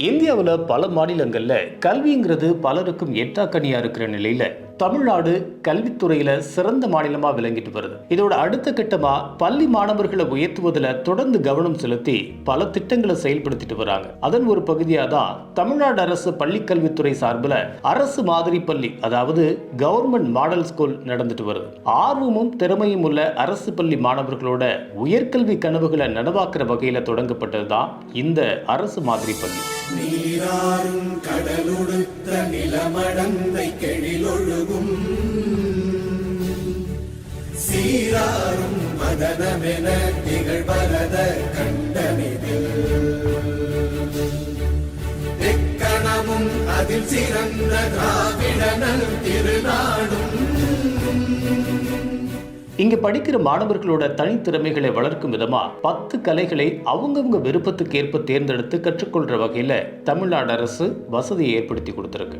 இந்தியாவில் பல மாநிலங்களில் கல்விங்கிறது பலருக்கும் எட்டாக்கனியாக இருக்கிற நிலையில் தமிழ்நாடு கல்வித்துறையில சிறந்த மாநிலமா விளங்கிட்டு வருது. இதோட அடுத்த கட்டமா பள்ளி மாணவர்களை உயர்த்துவதில் தொடர்ந்து கவனம் செலுத்தி பல திட்டங்களை செயல்படுத்திட்டு வராங்க. அதன் ஒரு பகுதியா தான் தமிழ்நாடு அரசு பள்ளி கல்வித்துறை சார்பில் அரசு மாதிரி பள்ளி அதாவது கவர்மெண்ட் மாடல் ஸ்கூல் நடந்துட்டு வருது. ஆர்வமும் திறமையும் உள்ள அரசு பள்ளி மாணவர்களோட உயர்கல்வி கனவுகளை நனவாக்குற வகையில தொடங்கப்பட்டது தான் இந்த அரசு மாதிரி பள்ளி. நீராறும் கடலுடுத்த நிலமடந்தை கெழிலொழுகும் சீராறும் மதனமென திகழ்வரத கண்டனிதில். எக்கணமும் அதில் சிறந்த திராவிடனல் திருநாடும். இங்க படிக்கிற மாணவர்களோட தனித்திறமைகளை வளர்க்கும் விதமா பத்து கலைகளை அவங்கவங்க விருப்பத்துக்கு ஏற்ப தேர்ந்தெடுத்து கற்றுக்கொள்ற வகையில தமிழ்நாடு அரசு வசதியை ஏற்படுத்தி கொடுத்திருக்கு.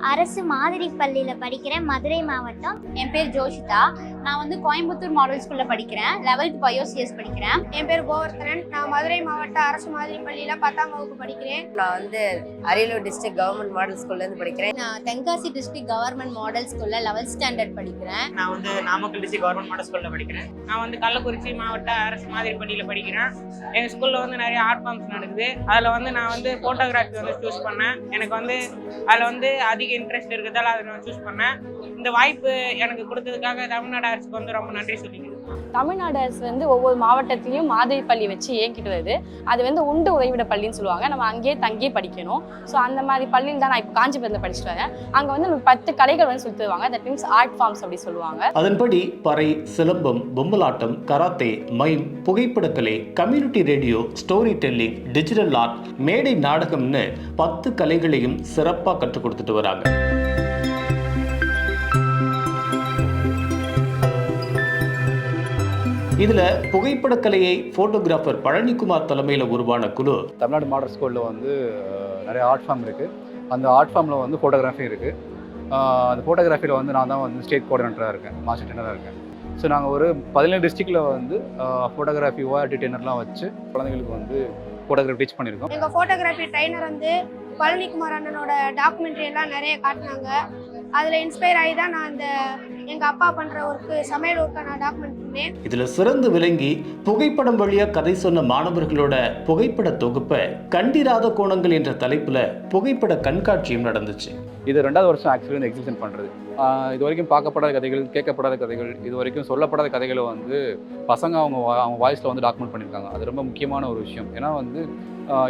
அரசு மாதிரி பள்ளியில் படிக்கிற மதுரை மாவட்டம் என் பேர் ஜோஷிதா. நான் வந்து கோயம்புத்தூர் மாடல் ஸ்கூல்ல படிக்கிறேன். லெவல்த் பயோசிஎஸ் படிக்கிறேன். என் பேர் கோவர்த்தனன் நான் மதுரை மாவட்ட அரசு மாதிரி பள்ளியில் பத்தாம் வகுப்பு படிக்கிறேன். நான் வந்து அரியலூர் டிஸ்ட்ரிக்ட் கவர்மெண்ட் மாடல் ஸ்கூல்ல இருந்து படிக்கிறேன். நான் தென்காசி டிஸ்ட்ரிக்ட் கவர்மெண்ட் மாடல் ஸ்கூல்ல லெவல்த் ஸ்டாண்டர்ட் படிக்கிறேன். நான் வந்து நாமக்கல் டிஸ்ட்ரிக்ட் கவர்மெண்ட் மாடல் ஸ்கூலில் படிக்கிறேன். நான் வந்து கள்ளக்குறிச்சி மாவட்ட அரசு மாதிரி பள்ளியில் படிக்கிறேன் எங்கள் ஸ்கூலில் வந்து நிறைய ஆர்ட் ஃபார்ம்ஸ் நடக்குது. அதில் வந்து நான் வந்து ஃபோட்டோகிராஃபி வந்து சூஸ் பண்ணேன். எனக்கு வந்து அதில் வந்து அதிக இன்ட்ரெஸ்ட் இருக்கிறதால அதை நான் சூஸ் பண்ணேன். இந்த வாய்ப்பு எனக்கு கொடுத்ததுக்காக தமிழ்நாடு அரசுக்கு வந்து ரொம்ப நன்றி சொல்லிக்கிறேன். தமிழ்நாடு அரசு வந்து ஒவ்வொரு மாவட்டத்திலையும் மாதிரி பள்ளி வச்சு இயக்கிட்டு வருது அது வந்து உண்டு உறைவிட பள்ளின்னு சொல்லுவாங்க. நம்ம அங்கேயே தங்கியே படிக்கணும். ஸோ அந்த மாதிரி பள்ளியில் தான் நான் இப்போ காஞ்சிபுரத்தில் படிச்சுட்டு வரேன். அங்கே வந்து நமக்கு பத்து கலைகள் வந்து சொல்லி தருவாங்க தட் மீன்ஸ் ஆர்ட் ஃபார்ம்ஸ் அப்படி சொல்லுவாங்க. அதன்படி பறை சிலம்பம் பொம்மலாட்டம் karate mime புகைப்படக்கலை community radio story telling digital art மேடை நாடகம்னு பத்து கலைகளையும் சிறப்பாக கற்றுக் கொடுத்துட்டு வராங்க. இதுல புகைப்படக்கலையை போட்டோகிராஃபர் பழனிக்குமார் தலைமையில உருவான குழு. தமிழ்நாடு மாடல் ஸ்கூலில் வந்து நிறைய ஆர்ட் ஃபார்ம் இருக்குது அந்த ஆர்ட் ஃபார்மில் வந்து ஃபோட்டோகிராஃபி இருக்குது அந்த ஃபோட்டோகிராஃபியில் வந்து நான் தான் வந்து ஸ்டேட் கோஆர்டினேட்டராக இருக்கேன் மாஸ்டர் ட்ரெயினராக இருக்கேன். ஸோ நாங்கள் ஒரு பதினேழு டிஸ்ட்ரிக்டில் வந்து ஃபோட்டோகிராஃபி ஓஆர்டி ட்ரெயினர்லாம் வச்சு குழந்தைங்களுக்கு வந்து ஃபோட்டோகிராஃபி டீச் பண்ணியிருக்கோம். எங்கள் ஃபோட்டோகிராஃபி ட்ரைனர் வந்து பழனிக்குமார் அண்ணனோட டாக்குமெண்ட்ரி எல்லாம் நிறைய காட்டினாங்க. அதில் இன்ஸ்பயர் ஆகி தான் நான் இந்த எங்கள் அப்பா பண்ணுற ஒர்க்கு சமையல் ஒர்க்கை நான் டாக்குமெண்ட் பண்ணேன். இதுல சிறந்து விளங்கி புகைப்படம் வழியா கதை சொன்ன மாணவர்களோட புகைப்பட தொகுப்பை கண்டிராத கோணங்கள் என்ற தலைப்புல புகைப்பட கண்காட்சியும் நடந்துச்சு. இது ரெண்டாவது வருஷம் ஆக்சுவலி இந்த எக்ஸிபிஷன் பண்ணுறது இது வரைக்கும் பார்க்கப்படாத கதைகள் கேட்கப்படாத கதைகள் இது வரைக்கும் சொல்லப்படாத கதைகளை வந்து பசங்க அவங்க வா- அவங்க வாய்ஸில் வந்து டாக்குமெண்ட் பண்ணியிருக்காங்க. அது ரொம்ப முக்கியமான ஒரு விஷயம். ஏன்னா வந்து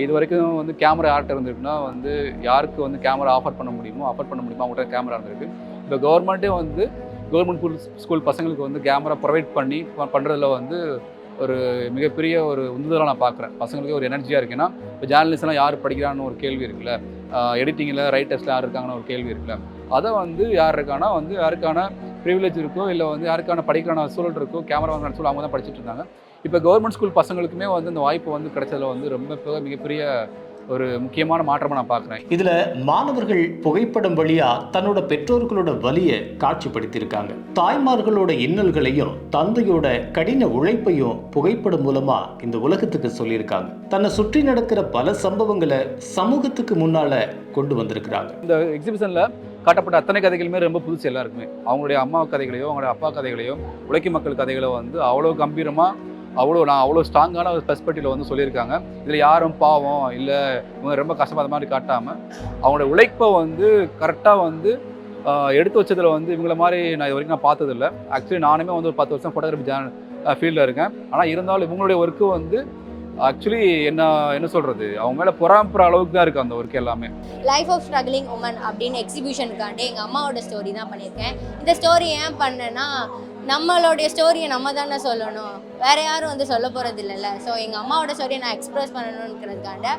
இது வரைக்கும் வந்து கேமரா ஆர்ட் இருந்திருக்குன்னா வந்து யாருக்கு வந்து கேமரா ஆஃபர் பண்ண முடியுமோ ஆஃபர் பண்ண முடியுமோ அவங்கள்ட்ட கேமரா இருந்திருக்கு. இப்போ கவர்மெண்ட்டே வந்து கவர்மெண்ட் ஸ்கூல் ஸ்கூல் பசங்களுக்கு வந்து கேமரா ப்ரொவைட் பண்ணி பண்ணுறதுல வந்து ஒரு மிகப்பெரிய ஒரு உந்துதலாக நான் பார்க்குறேன் பசங்களுக்கு ஒரு எனர்ஜியாக இருக்குன்னா இப்போ ஜேர்னலிஸ்ட்லாம் யார் படிக்கிறான்னு ஒரு கேள்வி இருக்குல்ல. எடிட்டிங்கில் ரைட்டர்ஸில் யார் இருக்காங்கன்னு ஒரு கேள்வி இருக்குல்ல. அதை வந்து யார் இருக்கானா வந்து யாருக்கான ப்ரிவிலேஜ் இருக்கோ இல்லை வந்து யாருக்கான படிக்கிறான சூழல் இருக்கோ கேமரா வாங்கின சூழல் அவங்க தான் படிச்சுட்டு இருந்தாங்க. இப்போ கவர்மெண்ட் ஸ்கூல் பசங்களுக்குமே வந்து இந்த வாய்ப்பு வந்து கிடைச்சதில் வந்து ரொம்ப மிகப்பெரிய ஒரு முக்கியமான மாற்றமாக நான் பார்க்குறேன். இதுல மாணவர்கள் புகைப்படம் வழியா தன்னோட பெற்றோர்களோட வலியை காட்சிப்படுத்தியிருக்காங்க. தாய்மார்களோட இன்னல்களையும் தந்தையோட கடின உழைப்பையும் புகைப்படம் மூலமா இந்த உலகத்துக்கு சொல்லியிருக்காங்க. தன்னை சுற்றி நடக்கிற பல சம்பவங்களை சமூகத்துக்கு முன்னால கொண்டு வந்திருக்கிறாங்க. இந்த எக்ஸிபிஷனில் காட்டப்பட்ட அத்தனை கதைகளுமே ரொம்ப புதுசு எல்லாருக்குமே. அவங்களுடைய அம்மா கதைகளையோ அவங்களுடைய அப்பா கதைகளையோ உழைக்கும் மக்கள் கதைகளை வந்து அவ்வளோ கம்பீரமாக அவ்வளோ நான் அவ்வளோ ஸ்ட்ராங்கான ஒரு பெர்ஸ்பெக்டிவ்ல வந்து சொல்லியிருக்காங்க. இதில் யாரும் பாவம் இல்லை இவங்க ரொம்ப கஷ்டப்படுற மாதிரி காட்டாமல் அவங்களோட உழைப்பை வந்து கரெக்டாக வந்து எடுத்து வச்சதில் வந்து இவங்கள மாதிரி நான் இது வரைக்கும் நான் பார்த்ததில்ல. ஆக்சுவலி நானுமே வந்து ஒரு பத்து வருஷம் ஃபோட்டோகிராஃபி ஜேன் ஃபீல்டில் இருக்கேன். ஆனால் இருந்தாலும் இவங்களுடைய ஒர்க்கு வந்து ஆக்சுவலி என்ன என்ன சொல்கிறது அவங்க மேலே பொறாம்புற அளவுக்கு தான் இருக்குது அந்த ஒர்க் எல்லாமே. லைஃப் ஆஃப் ஸ்ட்ரகிளிங் உமன் அப்படின்னு எக்ஸிபிஷனுக்காண்டி எங்கள் அம்மாவோட ஸ்டோரி தான் பண்ணியிருக்கேன். இந்த ஸ்டோரி ஏன் பண்ணேன்னா நம்மளுடைய ஸ்டோரியை நம்ம தானே சொல்லணும். வேற யாரும் வந்து சொல்ல போகிறது இல்லைல்ல ஸோ எங்கள் அம்மாவோட ஸ்டோரியை நான் எக்ஸ்ப்ரெஸ் பண்ணணுன்றதுக்காண்ட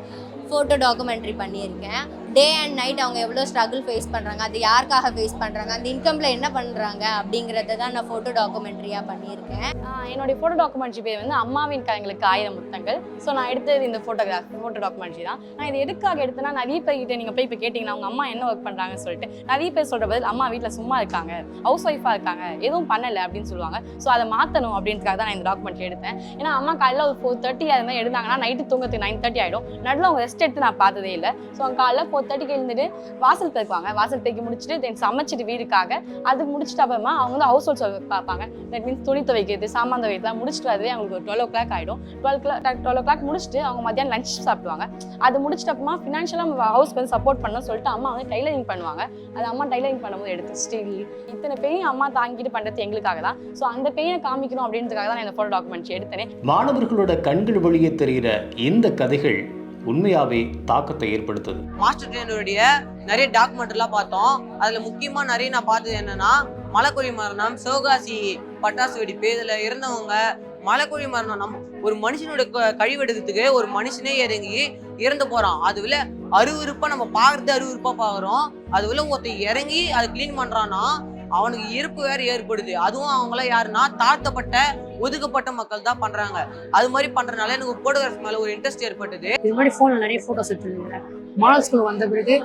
ஃபோட்டோ டாக்குமெண்ட்ரி பண்ணியிருக்கேன். டே அண்ட் நைட் அவங்க எவ்வளோ ஸ்ட்ரகிள் ஃபேஸ் பண்ணுறாங்க அது யாருக்காக ஃபேஸ் பண்ணுறாங்க அந்த இன்கமில் என்ன பண்ணுறாங்க அப்படிங்கிறத தான் நான் ஃபோட்டோ டாக்குமெண்ட்ரியாக பண்ணியிருக்கேன். என்னுடைய ஃபோட்டோ டாக்குமெண்ட்ரி பேர் வந்து அம்மாவின் கதைங்களுக்கு ஆயிரம் முத்தங்கள். ஸோ நான் எடுத்தது இந்த ஃபோட்டோகிராஃப் ஃபோட்டோ டாக்குமெண்ட்ரி தான். நான் இது எதுக்காக எடுத்தேன்னா நிறைய பேர்கிட்ட நீங்கள் போய் இப்போ கேட்டிங்கன்னா அவங்க அம்மா என்ன ஒர்க் பண்ணுறாங்கன்னு சொல்லிட்டு. நிறைய பேர் சொல்கிற பதில் அம்மா வீட்டில் சும்மா இருக்காங்க ஹவுஸ் ஒய்ஃபாக இருக்காங்க எதுவும் பண்ணலை அப்படின்னு சொல்லுவாங்க. ஸோ அதை மாற்றணும் அப்படின்றதுக்காக தான் நான் இந்த டாக்குமெண்ட்ரி எடுத்தேன். ஏன்னா அம்மா காலையில் ஒரு ஃபோர் தேர்ட்டி அது மாதிரி எடுத்தாங்கன்னா நைட்டு தூங்கத்துக்கு நைன் தேர்ட்டி ஆகிடும் நடுவில் அவங்க ரெஸ்ட் எடுத்து நான் பார்த்ததே இல்லை. ஸோ அவங்க காலைல ஃபோர் தேர்ட்டிக்கு எழுந்துட்டு வாசல் பெருக்குவாங்க வாசல் பெருக்கி முடிச்சுட்டு தென் சமைச்சிட்டு வீடுக்காக அது முடிச்சுட்டு அப்புறமா அவங்க வந்து ஹவுஸ் ஹோல்ஸ் பார்ப்பாங்க. தட் மீன்ஸ் துணி துவைக்கிறது சாமான் துவைக்கிறதுலாம் முடிச்சுட்டு வரதே அவங்களுக்கு ஒரு டுவெல் ஓ கிளாக் ஆகிடும் twelve clock twelve o'clock முடிச்சுட்டு அவங்க மத்தியானம் லஞ்ச் சாப்பிடுவாங்க. அது முடிச்சிட்டு அப்புறமா ஃபினான்ஷியலாக ஹவுஸ்க்கு வந்து சப்போர்ட் பண்ணணும் சொல்லிட்டு அம்மா வந்து டைலரிங் பண்ணுவாங்க. அது அம்மா டைலரிங் பண்ணும்போது எடுத்து ஸ்டீல் இத்தனை பெரிய அம்மா தாங்கிட்டு பண்ணுறது எங்களுக்காக தான். ஸோ அந்த பெயினை காமிக்கணும் அப்படின்றதுக்காக தான் நான் இந்த ஃபோட்டோ டாக்குமெண்ட்ஸ் எடுத்தேன். மாணவர்களோட கண்கள் வழியே தெரிகிற இந்த கதைகள் உண்மையாவே தாக்கத்தை ஏற்படுத்தது. மாஸ்டர் ட்ரெயினருடைய நிறைய டாக்குமெண்ட்லாம் பார்த்தோம். அதுல முக்கியமா நிறைய நான் பார்த்தது என்னன்னா மலைக்குழி மரணம் சிவகாசி பட்டாசு வெடிப்பு இதுல இருந்தவங்க மலைக்குழி மரணம் நம் ஒரு மனுஷனோட க- கழிவெடுக்கிறதுக்கு ஒரு மனுஷனே இறங்கி இறந்து போறான். அதுல அருவருப்பா நம்ம பாக்குறது அருவருப்பா பாக்குறோம் அதுல ஒருத்தன் இறங்கி அதை க்ளீன் பண்றான்னா அவனுக்கு இறப்பு வேற ஏற்படுது. அதுவும் அவங்கள யாருன்னா தாழ்த்தப்பட்ட ஒதுக்கப்பட்ட மக்கள் தான் பண்றாங்க. அது மாதிரி பண்றதுனால எனக்கு போட்டோகிராஃபி மேல ஒரு இன்ட்ரெஸ்ட் ஏற்பட்டது. இது மாதிரி ஃபோனில் நிறைய ஃபோட்டோஸ் எடுத்துருந்தேன் மாடல் ஸ்கூல் வந்த பிறகு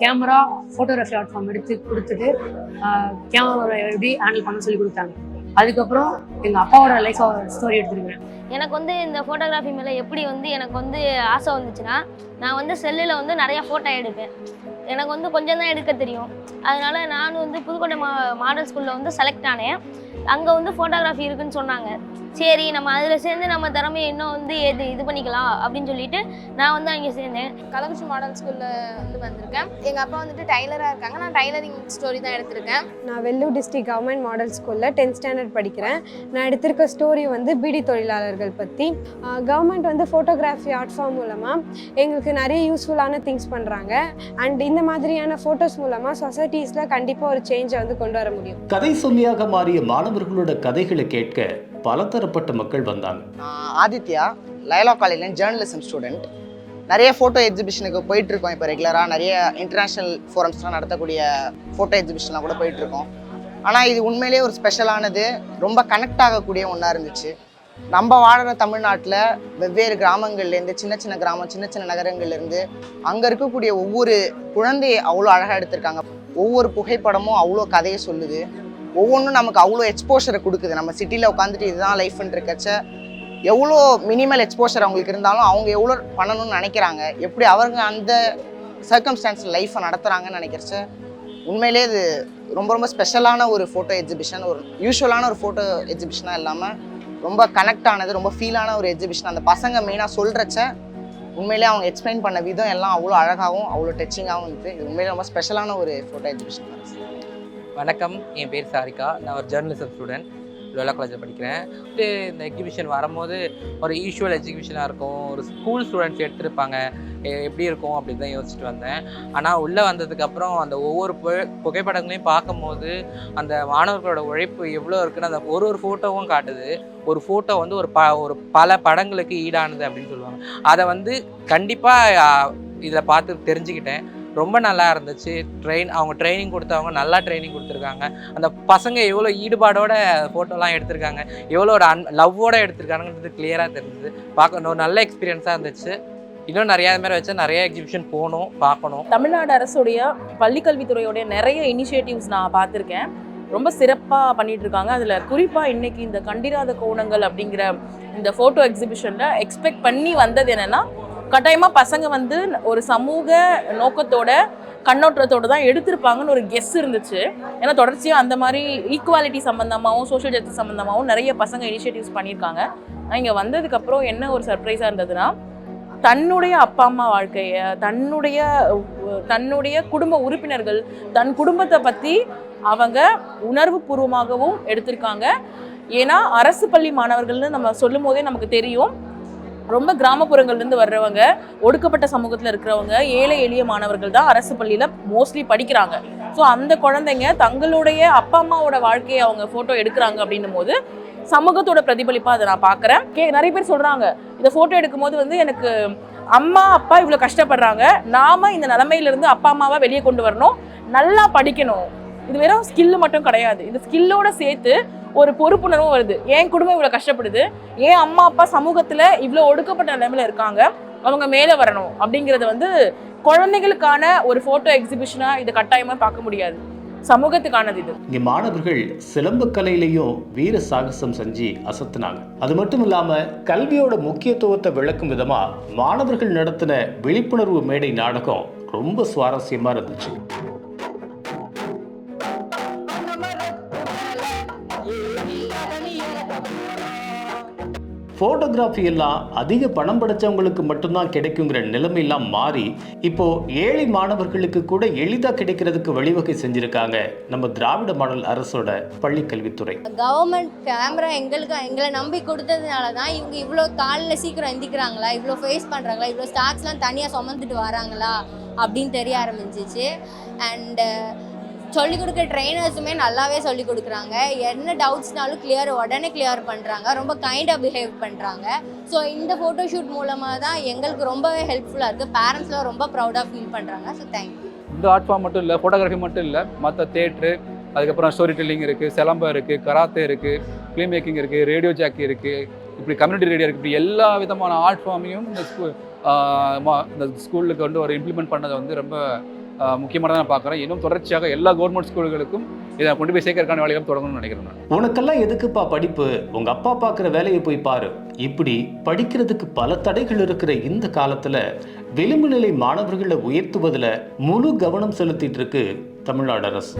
கேமரா ஃபோட்டோகிராஃபி ஆர்ட் ஃபார்ம் எடுத்து கொடுத்துட்டு கேமரா எப்படி ஹேண்டில் பண்ண சொல்லி கொடுத்தாங்க. அதுக்கப்புறம் எங்கள் அப்பாவோட லைஃப் ஸ்டோரி எடுத்துருக்கிறேன். எனக்கு வந்து இந்த ஃபோட்டோகிராஃபி மேலே எப்படி வந்து எனக்கு வந்து ஆசை வந்துச்சுன்னா நான் வந்து செல்லில் வந்து நிறைய ஃபோட்டோ எடுப்பேன். எனக்கு வந்து கொஞ்சம் தான் எடுக்க தெரியும். அதனால நான் வந்து புதுக்கோட்டை மா மாடல் ஸ்கூலில் வந்து செலக்ட் ஆனேன். அங்கே வந்து ஃபோட்டோகிராஃபி இருக்குன்னு சொன்னாங்க. சரி நம்ம அதில் சேர்ந்து நம்ம திறமையை இன்னும் வந்து இது இது பண்ணிக்கலாம் அப்படின்னு சொல்லிட்டு நான் வந்து அங்கே சேர்ந்தேன். கள்ளக்குறிச்சி மாடல் ஸ்கூலில் வந்து வந்திருக்கேன். எங்கள் அப்பா வந்துட்டு டைலராக இருக்காங்க. நான் டைலரிங் ஸ்டோரி தான் எடுத்திருக்கேன். நான் வெள்ளூர் டிஸ்ட்ரிக்ட் கவர்மெண்ட் மாடல் ஸ்கூலில் டென்த் ஸ்டாண்டர்ட் படிக்கிறேன். நான் எடுத்திருக்க ஸ்டோரி வந்து பீடி தொழிலாளர்கள் பற்றி கவர்மெண்ட் வந்து ஃபோட்டோகிராஃபி ஆர்ட் ஃபார்ம் மூலமாக எங்களுக்கு நிறைய யூஸ்ஃபுல்லான திங்ஸ் பண்ணுறாங்க அண்ட் இந்த மாதிரியான ஃபோட்டோஸ் மூலமாக சொசைட்டிஸில் கண்டிப்பாக ஒரு சேஞ்சை வந்து கொண்டு வர முடியும். கதை சொல்லியாக மாறிய மாணவர்களோட கதைகளை கேட்க பலதரப்பட்ட மக்கள் வந்தாங்க. நான் ஆதித்யா லைலா காலேஜ்ல ஜேர்னலிசம் ஸ்டூடெண்ட் நிறைய ஃபோட்டோ எக்ஸிபிஷனுக்கு போயிட்டு இருக்கோம் இப்போ ரெகுலராக நிறைய இன்டர்நேஷ்னல் ஃபோரம்ஸ்லாம் நடத்தக்கூடிய ஃபோட்டோ எக்ஸிபிஷன்லாம் கூட போயிட்டு இருக்கோம் ஆனால் இது உண்மையிலேயே ஒரு ஸ்பெஷலானது ரொம்ப கனெக்ட் ஆகக்கூடிய ஒன்றா இருந்துச்சு. நம்ம வாழ்கிற தமிழ்நாட்டில் வெவ்வேறு கிராமங்கள்லேருந்து சின்ன சின்ன கிராமம் சின்ன சின்ன நகரங்கள்லேருந்து அங்கே இருக்கக்கூடிய ஒவ்வொரு குழந்தையை அவ்வளோ அழகாக எடுத்திருக்காங்க. ஒவ்வொரு புகைப்படமும் அவ்வளோ கதையை சொல்லுது. ஒவ்வொன்றும் நமக்கு அவ்வளோ எக்ஸ்போஷரை கொடுக்குது. நம்ம சிட்டியில் உட்காந்துட்டு இதுதான் லைஃப்னு இருக்கச்ச எவ்வளோ மினிமல் எக்ஸ்போஷர் அவங்களுக்கு இருந்தாலும் அவங்க எவ்வளோ பண்ணணும்னு நினைக்கிறாங்க. எப்படி அவங்க அந்த சர்க்கம்ஸ்டான்ஸில் லைஃப்பை நடத்துகிறாங்கன்னு நினைக்கிறச்ச உண்மையிலே இது ரொம்ப ரொம்ப ஸ்பெஷலான ஒரு ஃபோட்டோ எக்ஸிபிஷன் ஒரு யூஸ்வலான ஒரு ஃபோட்டோ எக்ஸிபிஷனாக இல்லாமல் ரொம்ப கனெக்ட் ஆனது ரொம்ப ஃபீலான ஒரு எக்ஸிபிஷன் அந்த பசங்க மெயினாக சொல்கிறச்ச உண்மையிலே அவங்க எக்ஸ்பிளைன் பண்ண விதம் எல்லாம் அவ்வளோ அழகாகவும் அவ்வளோ டச்சிங்காகவும் இருக்குது இது உண்மையிலே ரொம்ப ஸ்பெஷலான ஒரு ஃபோட்டோ எக்ஸிபிஷன் வணக்கம். என் பேர் சாரிகா. நான் ஒரு ஜேர்னலிசம் ஸ்டூடெண்ட் லோலா காலேஜில் படிக்கிறேன். இந்த எக்ஸிபிஷன் வரும்போது ஒரு யூஷுவல் எக்ஸிபிஷனாக இருக்கும். ஒரு ஸ்கூல் ஸ்டூடெண்ட்ஸ் எடுத்திருப்பாங்க. எப்படி இருக்கும் அப்படின்னு தான் யோசிச்சுட்டு வந்தேன். ஆனால் உள்ளே வந்ததுக்கப்புறம் அந்த ஒவ்வொரு பு புகைப்படங்களையும் பார்க்கும்போது அந்த மாணவர்களோட உழைப்பு எவ்வளோ இருக்குன்னு அந்த ஒரு ஒரு ஃபோட்டோவும் காட்டுது. ஒரு ஃபோட்டோ வந்து ஒரு ப ஒரு பல படங்களுக்கு ஈடானது அப்படின்னு சொல்லுவாங்க. அதை வந்து கண்டிப்பாக இதில் பார்த்து தெரிஞ்சுக்கிட்டேன். ரொம்ப நல்லா இருந்துச்சு. ட்ரெயின் அவங்க ட்ரைனிங் கொடுத்தவங்க நல்லா ட்ரைனிங் கொடுத்துருக்காங்க. அந்த பசங்க எவ்வளோ ஈடுபாடோட ஃபோட்டோலாம் எடுத்திருக்காங்க. எவ்வளோ ஒரு அன் லவ்வோட எடுத்திருக்காங்கன்றது கிளியராக தெரிஞ்சது. பார்க்க ஒரு நல்ல எக்ஸ்பீரியன்ஸாக இருந்துச்சு. இன்னும் நிறையா இது மாதிரி வச்சா நிறைய எக்ஸிபிஷன் போகணும் பார்க்கணும். தமிழ்நாடு அரசுடைய பள்ளிக்கல்வித்துறையோடைய நிறைய இனிஷியேட்டிவ்ஸ் நான் பார்த்துருக்கேன். ரொம்ப சிறப்பாக பண்ணிட்டு இருக்காங்க அதில் குறிப்பாக இன்னைக்கு இந்த கண்டிராத கோணங்கள் அப்படிங்கிற இந்த ஃபோட்டோ எக்ஸிபிஷனில் எக்ஸ்பெக்ட் பண்ணி வந்தது என்னென்னா கட்டாயமாக பசங்க வந்து ஒரு சமூக நோக்கத்தோட கண்ணோட்டத்தோடு தான் எடுத்திருப்பாங்கன்னு ஒரு கெஸ் இருந்துச்சு. ஏன்னா தொடர்ச்சியாக அந்த மாதிரி ஈக்குவாலிட்டி சம்மந்தமாகவும் சோஷியல் ஜஸ்டிஸ் சம்மந்தமாகவும் நிறைய பசங்க இனிஷியேட்டிவ்ஸ் பண்ணியிருக்காங்க. ஆனால் இங்கே வந்ததுக்கப்புறம் என்ன ஒரு சர்ப்ரைஸாக இருந்ததுன்னா தன்னுடைய அப்பா அம்மா வாழ்க்கையை தன்னுடைய தன்னுடைய குடும்ப உறுப்பினர்கள் தன் குடும்பத்தை பற்றி அவங்க உணர்வு பூர்வமாகவும் எடுத்திருக்காங்க. ஏன்னா அரசு பள்ளி மாணவர்கள்னு நம்ம சொல்லும் போதே நமக்கு தெரியும். ரொம்ப கிராமப்புறங்கள்லேருந்து வர்றவங்க ஒடுக்கப்பட்ட சமூகத்தில் இருக்கிறவங்க ஏழை எளிய மாணவர்கள் தான் அரசு பள்ளியில் மோஸ்ட்லி படிக்கிறாங்க. ஸோ அந்த குழந்தைங்க தங்களுடைய அப்பா அம்மாவோட வாழ்க்கையை அவங்க ஃபோட்டோ எடுக்கிறாங்க அப்படின்னும் போது சமூகத்தோட பிரதிபலிப்பாக அதை நான் பார்க்குறேன். கே நிறைய பேர் சொல்கிறாங்க இந்த ஃபோட்டோ எடுக்கும்போது வந்து எனக்கு அம்மா அப்பா இவ்வளோ கஷ்டப்படுறாங்க. நாம இந்த நிலமையிலேருந்து அப்பா அம்மாவை வெளியே கொண்டு வரணும். நல்லா படிக்கணும். இது வெறும் ஸ்கில்லு மட்டும் கிடையாது. இந்த ஸ்கில்லோட சேர்த்து ஒரு பொறுப்புணர்வும் வருது. என் குடும்பம் இவ்வளோ கஷ்டப்படுது. ஏன் அம்மா அப்பா சமூகத்தில் இவ்வளோ ஒடுக்கப்பட்ட நிலைமையில் இருக்காங்க. அவங்க மேலே வரணும் அப்படிங்கிறது வந்து குழந்தைகளுக்கான ஒரு ஃபோட்டோ எக்ஸிபிஷனாக இது கட்டாயமாக பார்க்க முடியாது. சமூகத்துக்கானது இது. இங்க மாணவர்கள் சிலம்பு கலையிலையும் வீர சாகசம் செஞ்சு அசத்துனாங்க. அது மட்டும் இல்லாம கல்வியோட முக்கியத்துவத்தை விளக்கும் விதமா மாணவர்கள் நடத்தின விழிப்புணர்வு மேடை நாடகம் ரொம்ப சுவாரஸ்யமா இருந்துச்சு. ஃபோட்டோகிராஃபி எல்லாம் அதிக பணம் படைச்சவங்களுக்கு மட்டும்தான் கிடைக்குங்கிற நிலைமையெல்லாம் மாறி இப்போ ஏழை மாணவர்களுக்கு கூட எளிதாக கிடைக்கிறதுக்கு வழிவகை செஞ்சிருக்காங்க நம்ம திராவிட மாடல் அரசோட பள்ளி கல்வித்துறை. கவர்மெண்ட் கேமரா எங்களுக்கு எங்களை நம்பி கொடுத்ததுனால தான் இவங்க இவ்வளோ காலையில் சீக்கிரம் எந்திக்கிறாங்களா இவ்வளோ ஃபேஸ் பண்ணுறாங்களா இவ்வளோ ஸ்டாக்ஸ்லாம் தனியாக சுமந்துட்டு வராங்களா அப்படின்னு தெரிய ஆரம்பிச்சிச்சு. அண்டு சொல்லிக் கொடுக்குற ட்ரைனர்ஸுமே நல்லாவே சொல்லிக் கொடுக்குறாங்க. என்ன டவுட்ஸ்னாலும் கிளியர் உடனே கிளியர் பண்ணுறாங்க ரொம்ப கைண்டாக பிஹேவ் பண்ணுறாங்க ஸோ இந்த ஃபோட்டோஷூட் மூலமாக தான் எங்களுக்கு ரொம்பவே ஹெல்ப்ஃபுல்லாக இருக்குது பேரண்ட்ஸ்லாம் ரொம்ப ப்ரௌடாக ஃபீல் பண்ணுறாங்க ஸோ தேங்க்யூ இந்த ஆர்ட் ஃபார்ம் மட்டும் இல்லை ஃபோட்டோகிராஃபி மட்டும் இல்லை மற்ற தேட்ரு அதுக்கப்புறம் ஸ்டோரி டெல்லிங் இருக்குது சிலம்பம் இருக்குது கராத்தே இருக்குது ஃபிலிம் மேக்கிங் இருக்குது ரேடியோ ஜாக்கி இருக்குது இப்படி கம்யூனிட்டி ரேடியோ இருக்குது இப்படி எல்லா விதமான ஆர்ட் ஃபார்மையும் இந்த ஸ்கூல் இந்த ஸ்கூலுக்கு வந்து ஒரு இம்ப்ளிமெண்ட் பண்ணதை வந்து ரொம்ப முக்கியமானதாக நான் பார்க்குறேன். இன்னும் தொடர்ச்சியாக எல்லா கவர்மெண்ட் ஸ்கூல்களுக்கும் இதை கொண்டு போய் சேர்க்கறதுக்கான வேலைகளும் தொடங்கணும்னு நினைக்கிறேன் நான். உனக்கெல்லாம் எதுக்குப்பா படிப்பு? உங்க அப்பா பார்க்குற வேலையை போய் பாரு. இப்படி படிக்கிறதுக்கு பல தடைகள் இருக்கிற இந்த காலத்துல விளிம்பு நிலை மாணவர்களை உயர்த்துவதில் முழு கவனம் செலுத்திட்டு இருக்கு தமிழ்நாடு அரசு.